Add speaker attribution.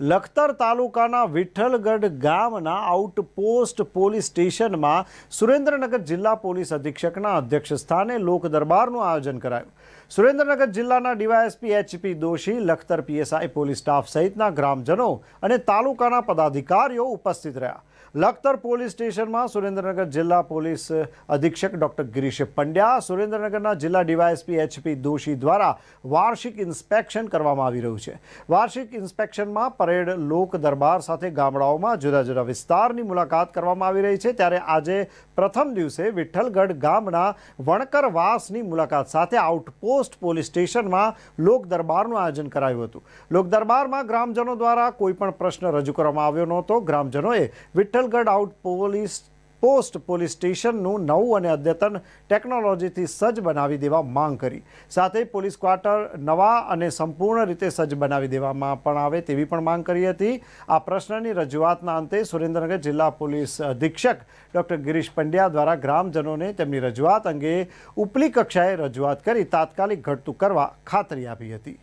Speaker 1: લખતર તાલુકાના વિઠ્ઠલગઢ ગામના outpost police સ્ટેશનમાં સુરેન્દ્રનગર જિલ્લા પોલીસ અધિક્ષકના અધ્યક્ષ સ્થાને લોક દરબારનું આયોજન કરાયું. સુરેન્દ્રનગર જિલ્લાના DYSP HP Doshi, Lakhtar PSI police staff સહિતના ગ્રામજનો અને તાલુકાના પદાધિકારીઓ ઉપસ્થિત રહ્યા. લખતર પોલીસ સ્ટેશનમાં સુરેન્દ્રનગર જિલ્લા પોલીસ અધિક્ષક ડોક્ટર ગિરીશ પંડ્યા, સુરેન્દ્રનગરના જિલ્લા ડીવાયએસપી એચપી દોશી દ્વારા વાર્ષિક ઇન્સ્પેક્શન કરવામાં આવી રહ્યું છે. વાર્ષિક ઇન્સ્પેક્શનમાં પરેડ લોક દરબાર સાથે ગામડાઓમાં જુદા જુદા વિસ્તારની મુલાકાત કરવામાં આવી રહી છે. ત્યારે આજે પ્રથમ દિવસે વિઠ્ઠલગઢ ગામના વણકરવાસની મુલાકાત સાથે આઉટપોસ્ટ પોલીસ સ્ટેશનમાં લોક દરબારનું આયોજન કરાયું હતું. લોક દરબારમાં ગ્રામજનો દ્વારા કોઈપણ પ્રશ્ન રજૂ કરવામાં આવ્યો નહોતો. ગ્રામજનોએ Vithalgadh out police post police સ્ટેશનનું નવું અને અદ્યતન ટેકનોલોજીથી સજ્જ બનાવી દેવા માંગ કરી. સાથે પોલીસ ક્વાર્ટર નવા અને સંપૂર્ણ રીતે સજ્જ બનાવી દેવામાં પણ આવે તેવી પણ માંગ કરી હતી. આ પ્રશ્નની રજૂઆતના અંતે સુરેન્દ્રનગર જિલ્લા પોલીસ અધિક્ષક ડૉક્ટર ગિરીશ પંડ્યા દ્વારા ગ્રામજનોને તેમની રજૂઆત અંગે ઉપલી કક્ષાએ રજૂઆત કરી તાત્કાલિક ઘટતું કરવા ખાતરી આપી હતી.